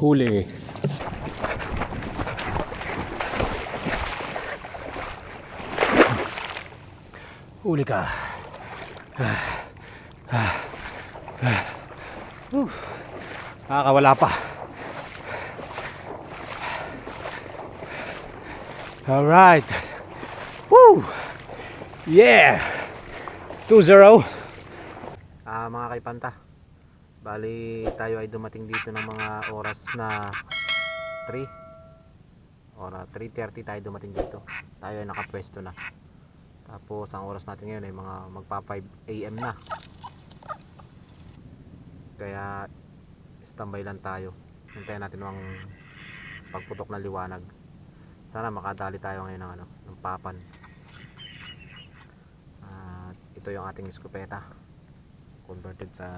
Huli. Huli ka. Ah. Ah. Ah. Uh. Nakakawala pa. Alright. Woo! Yeah! 2-0. Ah, mga kaipanta. Bali, tayo ay dumating dito ng mga oras na 3. Ora 3:30 tayo dumating dito. Tayo ay nakapwesto na. Tapos ang oras natin ngayon ay mga magpa 5 AM na. Kaya standby lang tayo. Hintayin natin ang pagputok ng liwanag. Sana makadali tayo ngayon ng ano, ng papan. At ito yung ating eskopeta converted sa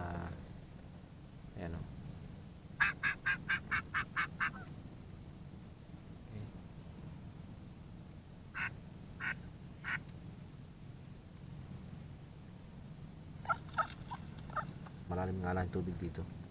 ayan o okay. Malalim nga lang tubig dito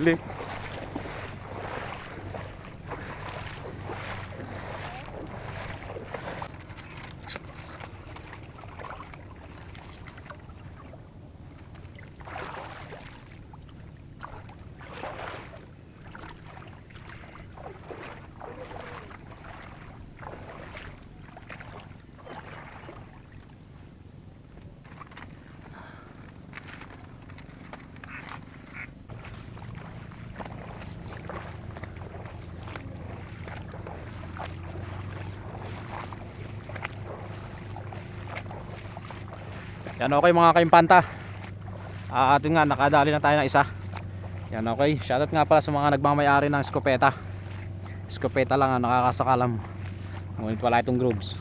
Huli. Yan okay mga kaimpanta. Ah, atin nga nakadali na tayo ng isa. Yan okay. Shoutout nga pala sa mga nagmamayari ng skopeta. Skopeta lang ang nakakasakalam. Ngunit wala itong grooves.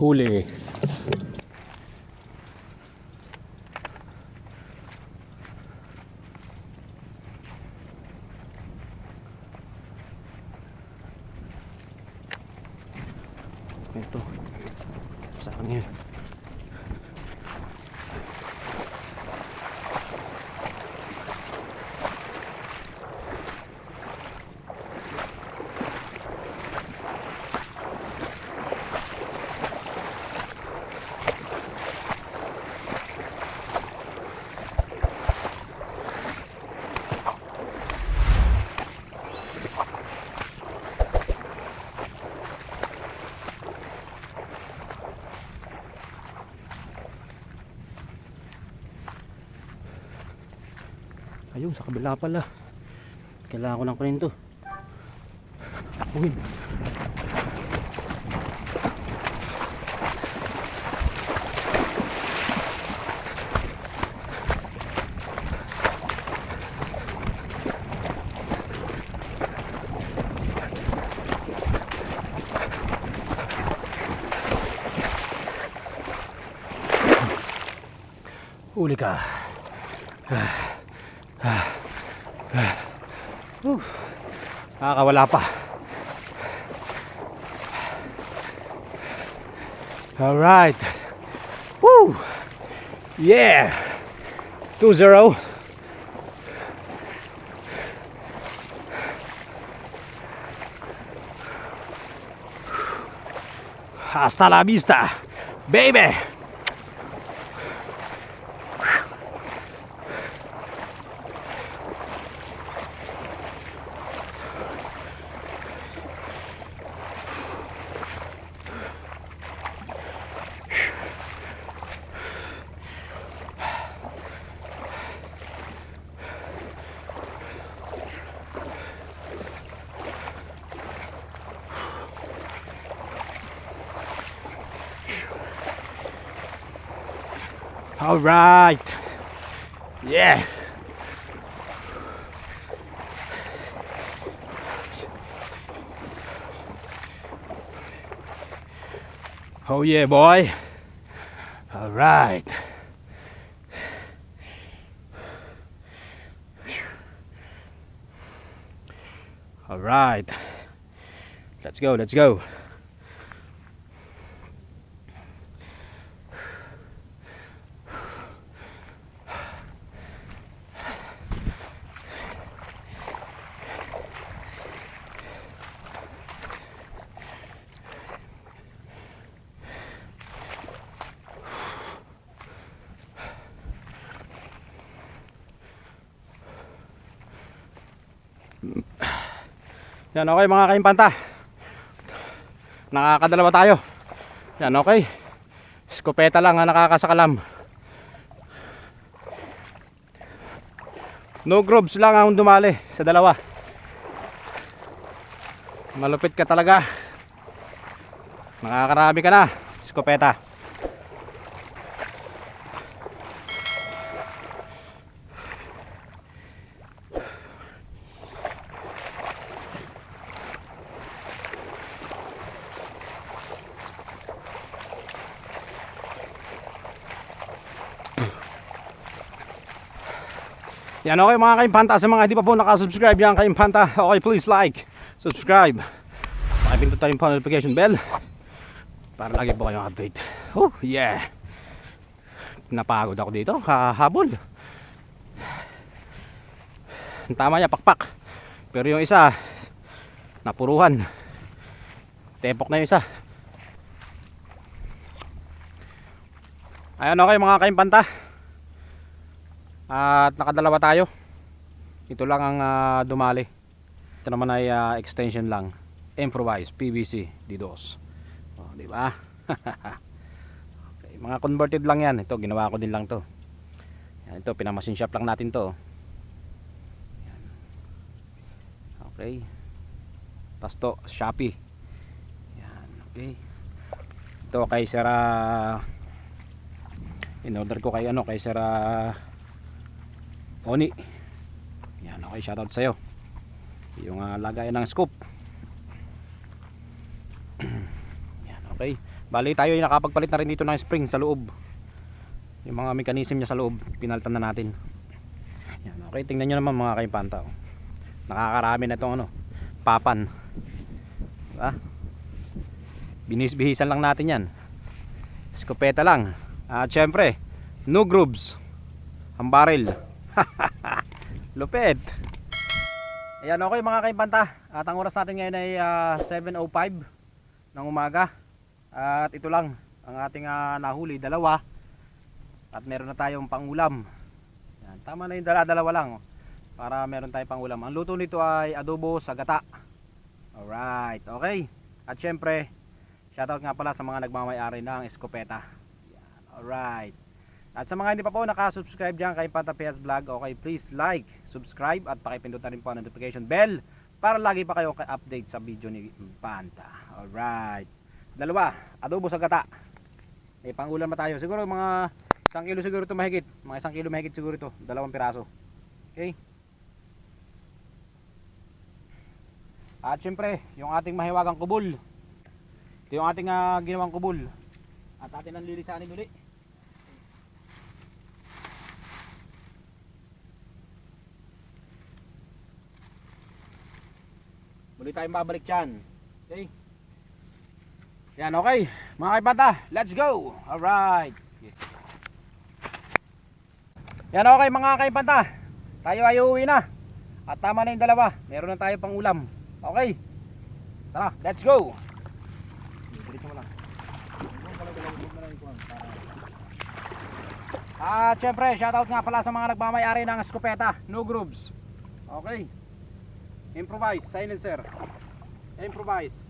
Huli. Ito. Saan yun? Ayun, sa kabila pala. Kailangan ko ng kunin to. Uy. Huli ka. Ah. Ah. Ah. Uh. Nakakawala pa. All right. Woo! Yeah. 2-0. Hasta la vista, baby. All right. Yeah. Oh yeah, boy. All right. All right. Let's go, let's go. Yan okay mga kaimpanta. Nakakadalawa tayo. Yan okay. Skopeta lang ang nakakasakalam. No grubs lang ang dumali sa dalawa. Malupit ka talaga. Nakakarami ka na. Skopeta. Yan okay mga kaimpanta sa mga hindi pa po nakasubscribe yan kaimpanta okay please like subscribe. Pakipindot tayo yung notification bell para lagi po kayong update. Oh yeah. Napagod ako dito kahabol ang tama niya pakpak. Pero yung isa napuruhan. Tepok na yung isa. Ayan okay mga kaimpanta at nakadalawa tayo. Ito lang ang ah, dumali. Ito naman ay ah, extension lang. Improvise PVC D2. Oh, di ba? okay, mga converted lang 'yan. Ito ginawa ko din lang 'to. Yan, ito pinamasin shop lang natin 'to. Yan. Okay. Pasto Shopee. Yan, okay. Ito kay Sir ah, in order ko kay ano kay Sir ah, Oni. Yan, okay, shoutout sa'yo. Yung uh, lagayan ng scoop. Yan, okay. Bali tayo ay nakapagpalit na rin dito ng spring sa loob. Yung mga mechanism niya sa loob, pinaltan na natin. Yan, okay, tingnan nyo naman mga kaimpanta. oh. Nakakarami na itong ano, papan. Diba? Binis-bihisan lang natin yan. Skopeta lang. At syempre, no grooves. Ang barrel. Lupit. Ayan okay mga kaimpanta. At ang oras natin ngayon ay ah, 7.05 ng umaga. At ito lang ang ating ah, nahuli. Dalawa. At meron na tayong pangulam. Yan, tama na yung dala-dalawa lang. Para meron tayong pangulam. Ang luto nito ay adobo sa gata. Alright. Okay. At syempre, shoutout nga pala sa mga nagmamayari ng eskopeta. Alright. At sa mga hindi pa po nakasubscribe dyan kay Panta PS Vlog, okay, please like, subscribe at pakipindot na rin po ang notification bell para lagi pa kayo ka-update sa video ni Panta. Alright. Dalawa, adobo sa gata. May pangulam na tayo. Siguro mga isang kilo siguro ito mahigit. Mga isang kilo mahigit siguro ito. Dalawang piraso. Okay? At syempre, yung ating mahiwagang kubol. Ito yung ating ah, ginawang kubol. At atin ang lilisanin ulit. Muli tayong babalik dyan. Okay? Yan, okay. Mga kaibata, let's go! Alright. Yan, okay mga kaibata. Tayo ay uuwi na. At tama na yung dalawa. Meron na tayo pang ulam. Okay. Tara, let's go! Diretso mo lang. At syempre, shoutout nga pala sa mga nagmamayari ng Escopeta, No Grooves. Okay. Improvise, silencer. Improvise.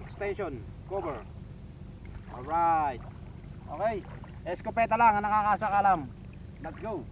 Extension, cover. Alright. Okay. Escopeta lang ang nakakasakalam. Let's go.